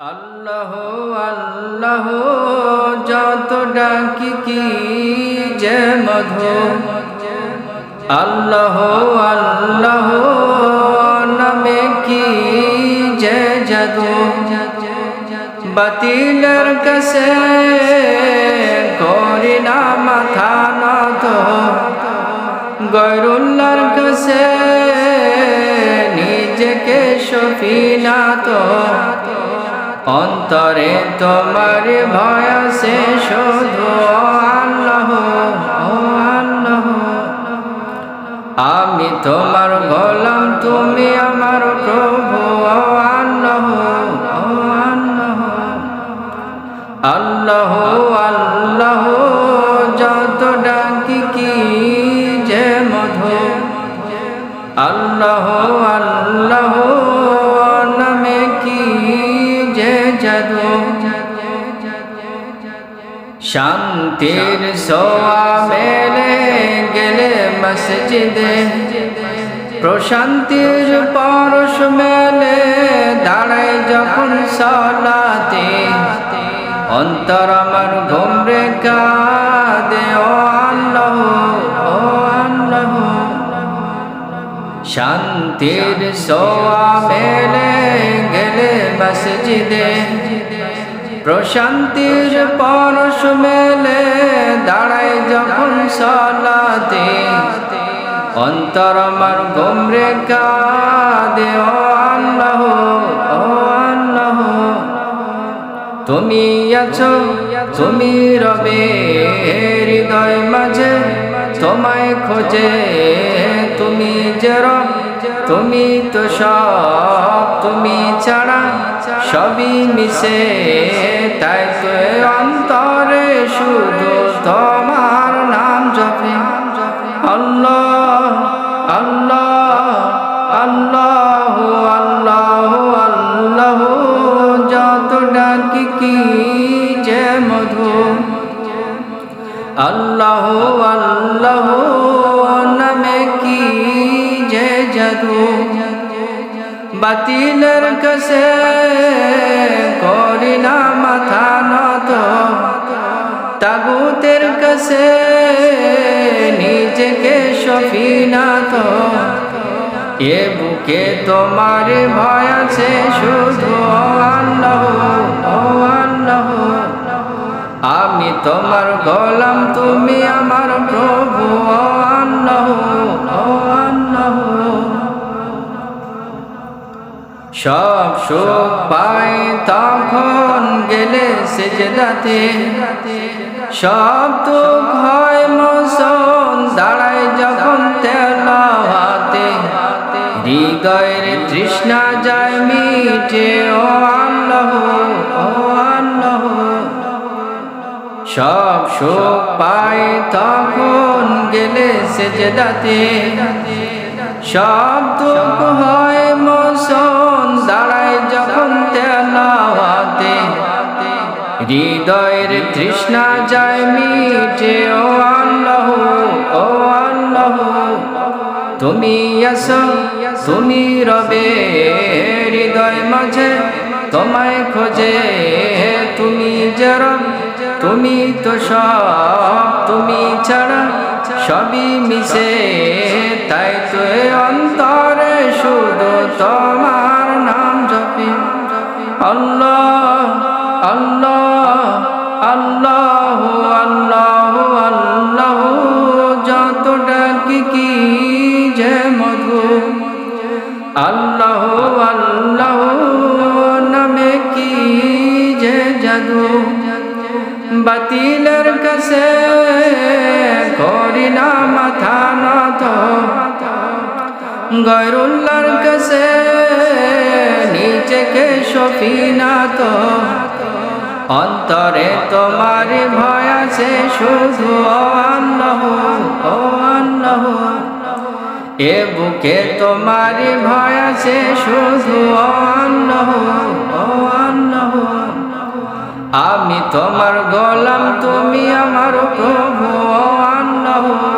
আল্লাহ আল্লাহ, যত ডাকি কি যে মধু। আল্লাহ আল্লাহ, নামে কি যে জাদু। বাতিলের কাছে করি না মাথা নত। গয়রুল্লার কাছে নিজেকে সফিনা তো অন্তরে তোমার ভয় আছে শুধু আল্লাহ আল্লাহ। আমি তোমার গোলাম, তুমি আমার প্রভু আল্লাহ আল্লাহ। আল্লাহ আল্লাহ, যত ডাকি কি যে মধু। আল্লাহ আল্লাহ। শান্তির সোয়া মেলে গেলে মসজিদে। প্রশান্তির পরশ মেলে দাঁড়ায় যখন সলাতে। অন্তর আমার ঘুমরে কাঁদে, ও আল্লাহ ও আল্লাহ। শান্তির সোয়া মেলে গেলে মসজিদে। প্রশান্তির পরশ মেলে দাঁড়ায় যখন সলাতে। অন্তর আমার গোমরে কাঁদে, ও আল্লাহ ও আল্লাহ। তুমি আছো, তুমি রবে হৃদয় মাঝে, তোমায় খোঁজে, তুমি যে রব। তুমি তো সব, তুমি ছাড়া সবই মিশে, তাই তো অন্তরে শুধু তোমার নাম জপে। আল্লাহ আল্লাহ আল্লাহ আল্লাহ আল্লাহ, যত ডাকি কি যে মধু। আল্লাহ আল্লাহ বাতিলের কাছে করি না মাথা নত। তাগুতের কাছে নিজেকে সফিনা তো এ বুকে তোমার ভয় আছে শুধু আমি তোমার গোলাম, তুমি আমার প্রভু আল্লাহ সব সুখ পাই তখন গেলে সেজদাতে। সব দুঃখ হয় মোসন দাঁড়ায় যখন তেলাওয়াতে হৃদয়ের তৃষ্ণা যায় মিটে, ও আল্লাহ ও আল্লাহ। সব সুখ পাই তখন গেলে সেজদাতে। সব দুঃখ হয় মোসন হৃদয়ের তৃষ্ণা যায় মিটে, ও আল্লাহ ও আল্লাহ। তুমি আসো তুমি রবে, হৃদয় মাঝে তোমায় খোঁজে। তুমি যে তুমি তো সব, তুমি ছাড়া সবই মিশে। তাই তো অন্তরে শুধু তোমার নাম জপে। আল্লাহ আল্লাহ আল্লাহ নামে কি যে জাদু? বাতিলের কাছে করি না মাথা নত। গয়রুল্লার কাছে সফিনা তো অন্তরে তোমার ভয় আছে শুধু, ও আল্লাহ ও আল্লাহ। এ বুকে তোমার ভয় আছে শুধু আমি তোমার গোলাম তুমি আমার প্রভু আল্লাহ